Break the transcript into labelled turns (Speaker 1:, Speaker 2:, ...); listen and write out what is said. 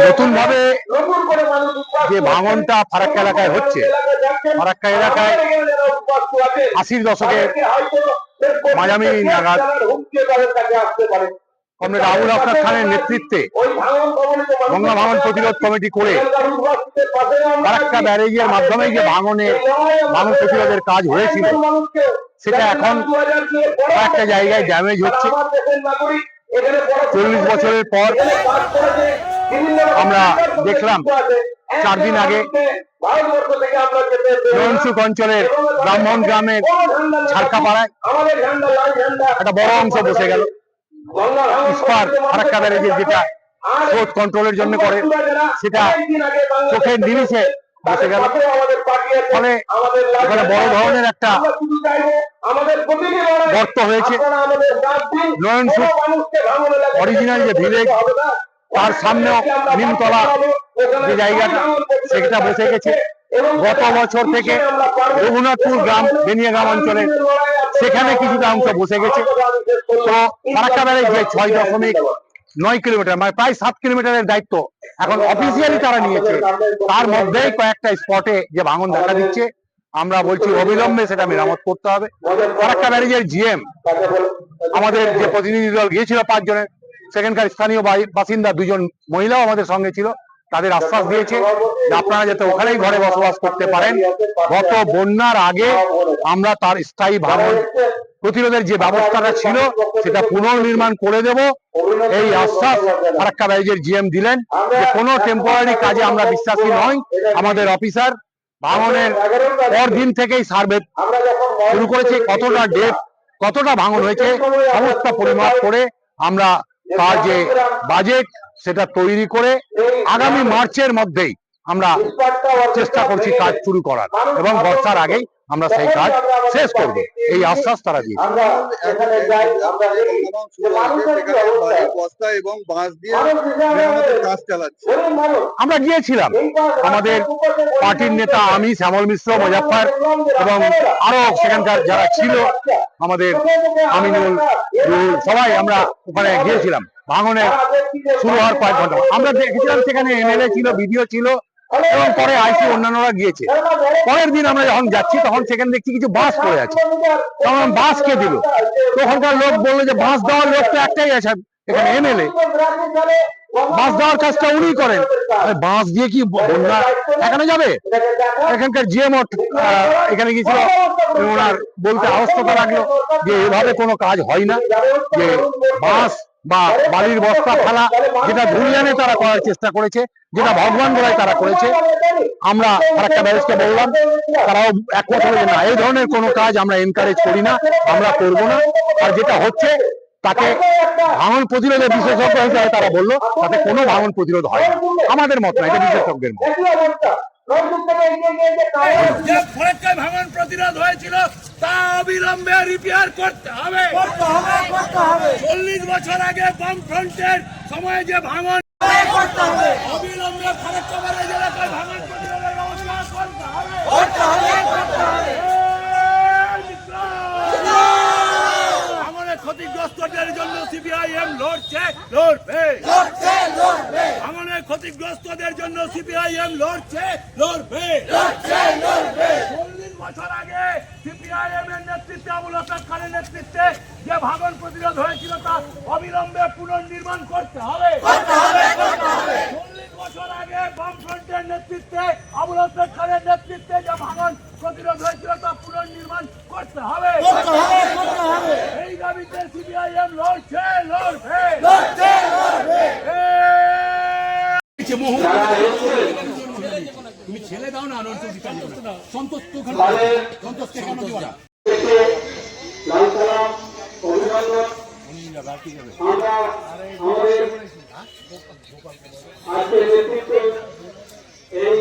Speaker 1: নতুন ভাবে যে ভাঙনটা ফারাক্কা এলাকায় হচ্ছে ফারাক্কা এলাকায় আশির দশকের মাঝামি নাগাদ কমরেড আবুল আফতার খানের নেতৃত্বে গঙ্গা ভাঙন প্রতিরোধ কমিটি করে ফারাক্কা ব্যারেজের মাধ্যমে যে ভাঙনে ভাঙন প্রতিরোধের কাজ হয়েছিল সেটা এখন কয়েকটা জায়গায় ড্যামেজ হচ্ছে। চল্লিশ বছরের পর আমরা দেখলাম চার দিন আগে নয়নসুক অঞ্চলের ব্রাহ্মণ গ্রামের ছাড়কাপাড়ায় একটা বড় অংশ বসে গেল। ইস্পার ফারাক্কা ব্যারেজের যেটা স্রোত কন্ট্রোলের জন্য করে সেটা চোখের নিমিষে বসে গেল। ফলে এখানে বড় ধরনের একটা গর্ত হয়েছে। নয়নসুক অরিজিনাল যে ভিলেজ তার সামনেও নিমতলা যে জায়গাটা, সেটা বসে গেছে। গত বছর থেকে রঘুনাথপুর গ্রাম বেনিয়াগ্রাম অঞ্চলে সেখানে কিছুটা অংশ বসে গেছে। তো ফারাক্কা ব্যারেজ যে ছয় দশমিক নয় কিলোমিটার মানে প্রায় সাত কিলোমিটারের দায়িত্ব এখন অফিসিয়ালি তারা নিয়েছে। তার মধ্যেই কয়েকটা স্পটে যে ভাঙন দেখা দিচ্ছে, আমরা বলছি অবিলম্বে সেটা মেরামত করতে হবে। ফারাক্কা ব্যারেজের জিএম আমাদের যে প্রতিনিধি দল গিয়েছিল পাঁচজনের সেখানকার স্থানীয় বাসিন্দা দুজন মহিলাও আমাদের সঙ্গে ছিল, তাদের আশ্বাস দিয়েছে আপনারা যাতে ওখানেই ঘরে বসবাস করতে পারেন। গত বন্যার আগে আমরা তার স্থায়ী ভাঙন প্রতিরোধের যে ব্যবস্থাটা ছিল, সেটা পুনর্নির্মাণ করে দেব। এই আশ্বাস ফারাক্কা ব্যারেজের জিএম দিলেন যে কোনো টেম্পোরারি কাজে আমরা বিশ্বাসী নই, আমাদের অফিসার ভাঙনের পর দিন থেকেই সার্ভে শুরু করেছে, কতটা ডেপ কতটা ভাঙন হয়েছে, সমস্ত পরিমাপ করে আমরা তার যে বাজেট সেটা তৈরি করে আগামী মার্চের মধ্যেই আমরা চেষ্টা করছি কাজ শুরু করার। এবং বর্ষার আগেই আমরা সেই কাজ শেষ করব। এই আশ্বাস তারা দিয়েছে।
Speaker 2: আমরা এখানে যাই আমরা দেখি যে মানুষের কি অবস্থা?
Speaker 3: বস্তা এবং বাঁশ দিয়ে কাজ চালাচ্ছে।
Speaker 1: আমরা গিয়েছিলাম আমাদের পার্টির নেতা আমি শ্যামল মিশ্র মুজাফর এবং আরও সেখানকার যারা ছিল আমাদের আমিনুল সবাই আমরা ওখানে গিয়েছিলাম। ভাঙনের শুরু হওয়ার কয়েক ঘণ্টা। আমরা দেখেছিলাম সেখানে এমএলএ ছিল বিডিও ছিল, এবং পরে আইসি অন্যান্যরা গিয়েছে। পরের দিন আমরা যখন যাচ্ছি, তখন সেখানে দেখছি কিছু বাস পড়ে আছে। তখন বাস কে দিল? তখনকার লোক বলল যে বাস দেওয়ার লোক তো একটাই আছে, এখানে এমএলএ বাস দেওয়ার কাজটা উনি করেন। বাস দিয়ে কি বন্যা এখানে যাবে? এখানকার জিএম এখানে গিয়েছিল ওনার বলতে আহস্ততা রাখল যে, এভাবে কোনো কাজ হয় না যে বাস বা বালির বস্তা ফেলা যেটা ধুলিয়ানে তারা করার চেষ্টা করেছে যেটা ভগবান গোড়ায় তারা করেছে আমরা ফারাক্কা ব্যারেজকে বললাম তারাও একমত হলো যে না এই ধরনের কোনো কাজ আমরা এনকারেজ করি না আমরা করব না। আর যেটা হচ্ছে তাকে ভাঙন প্রতিরোধের বিশেষজ্ঞ হিসেবে তারা বলল তাতে কোনো ভাঙন প্রতিরোধ হয় না। আমাদের মত না এটা বিশেষজ্ঞের মত।
Speaker 4: ভাঙন প্রতিরোধ হয়েছিল তা অবিলম্বে রিপেয়ার করতে হবে। চল্লিশ বছর আগে বাম ফ্রন্টের সময় যে ভাঙন অবিলম্বে ব্যারেজ এলাকায় ভাঙন প্রতিরোধের ব্যবস্থা করতে হবে। এই বিপ্লব! ভাঙনের ক্ষতিগ্রস্তদের জন্য সিপিআইএম লড়ছে লড়বে। ভাঙনের ক্ষতিগ্রস্তদের জন্য সিপিআইএম লড়ছে লড়বে। চল্লিশ বছর আগে সিপিআইএম এর নেতৃত্বে আবুল নেতৃত্বে যে ভাঙন প্রতিরোধ হয়েছিল তা অবিলম্বে পুনর্নির্মাণ করতে হবে। চল্লিশ বছর আগে বামফ্রন্টের নেতৃত্বে আবুল হাসান খানের নেতৃত্বে যে ভাঙন প্রতিরোধ হয়েছিল তা পুনর্নির্মাণ করতে হবে। এই দাবিতে লড়ছে তুমি ছেলে দাও না সন্তোষ তো ওখানে। কেন দিবা
Speaker 2: সালাম অভিনন্দন আমরা আমাদের আজকের নেতৃত্বে এই